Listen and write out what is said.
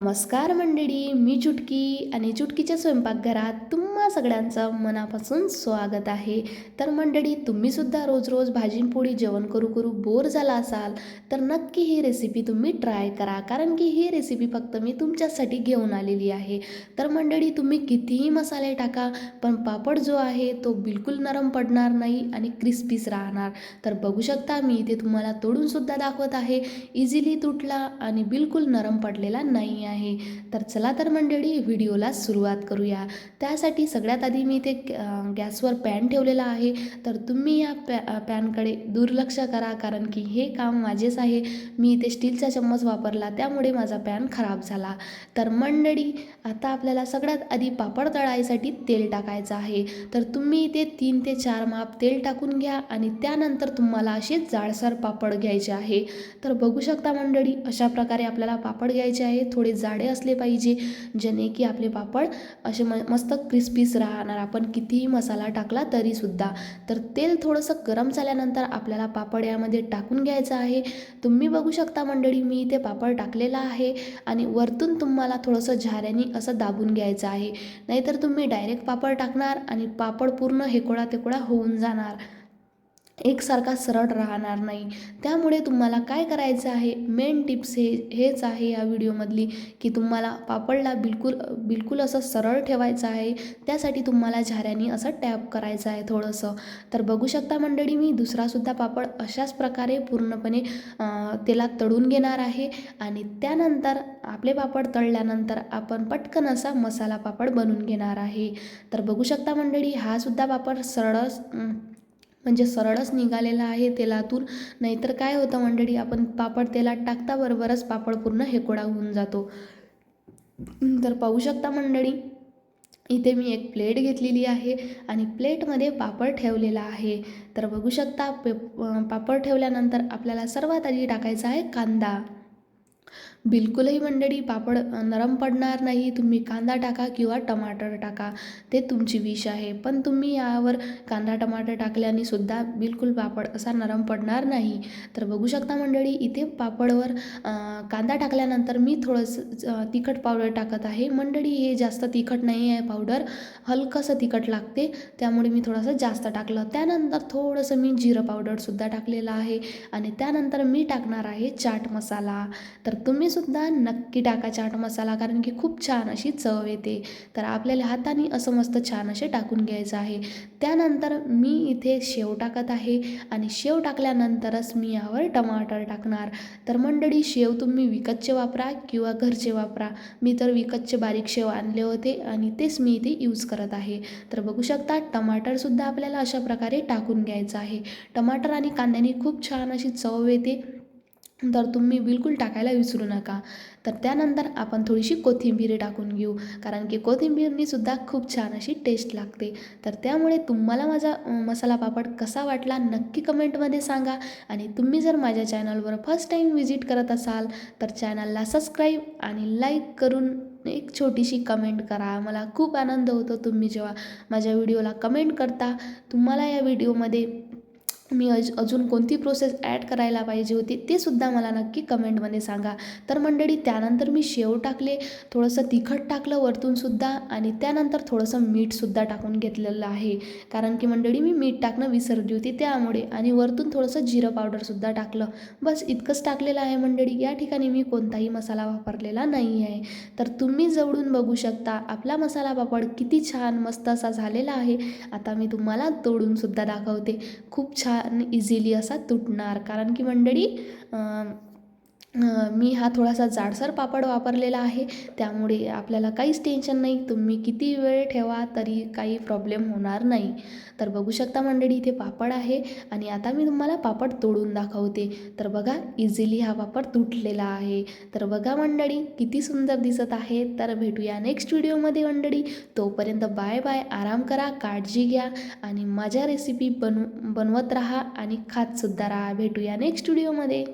नमस्कार मंडळी मी चुटकी आणि चुटकीच्या स्वयंपाकघरात तुम्हा सगळ्यांचं मनापासून स्वागत आहे. तर मंडळी तुम्हीसुद्धा रोज रोज भाजीपोळी जेवण करू करू बोर झाला असाल तर नक्की ही रेसिपी तुम्ही ट्राय करा. कारण की ही रेसिपी फक्त मी तुमच्यासाठी घेऊन आलेली आहे. तर मंडळी तुम्ही कितीही मसाले टाका पण पापड जो आहे तो बिलकुल नरम पडणार नाही आणि क्रिस्पीच राहणार. तर बघू शकता मी इथे तुम्हाला तोडूनसुद्धा दाखवत आहे. इझिली तुटला आणि बिलकुल नरम पडलेला नाही आहे. तर चला तर मंडळी व्हिडिओला सुरुवात करूया. त्यासाठी सगळ्यात आधी मी इथे गॅसवर पॅन ठेवलेला आहे. तर तुम्ही या पॅ पॅनकडे दुर्लक्ष करा कारण की हे काम माझेच आहे. मी इथे स्टीलचा चम्मच वापरला त्यामुळे माझा पॅन खराब झाला. तर मंडळी आता आपल्याला सगळ्यात आधी पापड तळायसाठी तेल टाकायचं आहे. तर तुम्ही इथे तीन ते चार माप तेल टाकून घ्या आणि त्यानंतर तुम्हाला असे जाडसर पापड घ्यायचे आहे. तर बघू शकता मंडळी अशा प्रकारे आपल्याला पापड घ्यायचे आहे. थोडे जाडे असले पाहिजे जेणे की आपले पापड असे म मस्त क्रिस्पीस राहणार. आपण कितीही मसाला टाकला तरीसुद्धा. तर तेल थोडंसं गरम झाल्यानंतर आपल्याला पापड यामध्ये टाकून घ्यायचं आहे. तुम्ही बघू शकता मंडळी मी इथे पापड टाकलेला आहे आणि वरतून तुम्हाला थोडंसं झाऱ्याने असं दाबून घ्यायचं आहे. नाहीतर तुम्ही डायरेक्ट पापड टाकणार आणि पापड पूर्ण हेकोळा तेकोळा होऊन जाणार. एकसारखा सरळ राहणार नाही. त्यामुळे तुम्हाला काय करायचं आहे? मेन टिप्स हे हेच आहे या व्हिडिओमधली की तुम्हाला पापडला बिलकुल बिलकुल असं सरळ ठेवायचं आहे. त्यासाठी तुम्हाला झाऱ्याने असं टॅप करायचं आहे थोडंसं. तर बघू शकता मंडळी मी दुसरासुद्धा पापड अशाच प्रकारे पूर्णपणे तेलात तळून घेणार आहे. आणि त्यानंतर आपले पापड तळल्यानंतर आपण पटकन असा मसाला पापड बनवून घेणार आहे. तर बघू शकता मंडळी हा सुद्धा पापड सरळच म्हणजे सरळच निघालेला आहे तेलातून. नाहीतर काय होतं मंडळी आपण पापड तेलात टाकता बरोबरच पापड पूर्ण हेकोडा होऊन जातो. तर पाहू शकता मंडळी इथे मी एक प्लेट घेतलेली आहे आणि प्लेटमध्ये पापड ठेवलेला आहे. तर बघू शकता पे पापड ठेवल्यानंतर आपल्याला सर्वात आधी टाकायचा आहे कांदा. बिलकुलही मंडळी पापड नरम पडणार नाही. तुम्ही कांदा टाका किंवा टमाटर टाका. ते तुमची विश आहे. पण तुम्ही यावर कांदा टमाटर टाकल्याने सुद्धा बिलकुल पापड असा नरम पडणार नाही. तर बघू शकता मंडळी इथे पापडवर कांदा टाकल्यानंतर मी थोडंसं तिखट पावडर टाकत आहे. मंडळी हे जास्त तिखट नाही आहे पावडर. हलकंसं तिखट लागते. त्यामुळे मी थोडंसं जास्त टाकलं. त्यानंतर थोडंसं मी जिरं पावडरसुद्धा टाकलेलं आहे. आणि त्यानंतर मी टाकणार आहे चाट मसाला. तर तुम्ही सुद्धा नक्की टाका चाट मसाला कारण की खूप छान अशी चव येते. तर आपल्याला हाताने असं मस्त छान असे टाकून घ्यायचं आहे. त्यानंतर मी इथे शेव टाकत आहे आणि शेव टाकल्यानंतरच मी यावर टमाटर टाकणार. तर मंडळी शेव तुम्ही विकतचे वापरा किंवा घरचे वापरा. मी तर विकतचे बारीक शेव आणले होते आणि तेच मी इथे यूज करत आहे. तर बघू शकता टमाटरसुद्धा आपल्याला अशा प्रकारे टाकून घ्यायचं आहे. टमाटर आणि कांद्याने खूप छान अशी चव येते. तर तुम्ही बिलकुल टाकायला विसरू नका. तर त्यानंतर आपण थोडीशी कोथिंबीर टाकून घेऊ. कारण की कोथिंबीरनीसुद्धा खूप छान अशी टेस्ट लागते. तर त्यामुळे तुम्हाला माझा मसाला पापड कसा वाटला नक्की कमेंटमध्ये सांगा. आणि तुम्ही जर माझ्या चॅनलवर फर्स्ट टाईम व्हिजिट करत असाल तर चॅनलला सबस्क्राईब आणि लाईक करून एक छोटीशी कमेंट करा. मला खूप आनंद होतो तुम्ही जेव्हा माझ्या व्हिडिओला कमेंट करता. तुम्हाला या व्हिडिओमध्ये मी अज अजून कोणती प्रोसेस ॲड करायला पाहिजे होती ते सुद्धा मला नक्की कमेंटमध्ये सांगा. तर मंडळी त्यानंतर मी शेव टाकले थोडंसं तिखट टाकलं वरतूनसुद्धा आणि त्यानंतर थोडंसं मीठसुद्धा टाकून घेतलेलं आहे. कारण की मंडळी मी मीठ टाकणं विसरली होती त्यामुळे आणि वरतून थोडंसं जिरं पावडरसुद्धा टाकलं. बस इतकंच टाकलेलं आहे मंडळी. या ठिकाणी मी कोणताही मसाला वापरलेला नाही आहे. तर तुम्ही जवळून बघू शकता आपला मसाला पापड किती छान मस्त असा झालेला आहे. आता मी तुम्हाला तोडूनसुद्धा दाखवते. खूप छान इझिली असा तुटणार. कारण की मंडळी मी हा थोडासा जाडसर पापड वापरलेला आहे. त्यामुळे आपल्याला काहीच टेन्शन नाही. तुम्ही किती वेळ ठेवा तरी काही प्रॉब्लेम होणार नाही. तर बघू शकता मंडळी इथे पापड आहे आणि आता मी तुम्हाला पापड तोडून दाखवते. तर बघा इझिली हा पापड तुटलेला आहे. तर बघा मंडळी किती सुंदर दिसत आहे. तर भेटूया नेक्स्ट व्हिडिओमध्ये मंडळी. तोपर्यंत बाय बाय आराम करा काळजी घ्या आणि माझ्या रेसिपी बनव बनवत राहा आणि खातसुद्धा राहा. भेटूया नेक्स्ट व्हिडिओमध्ये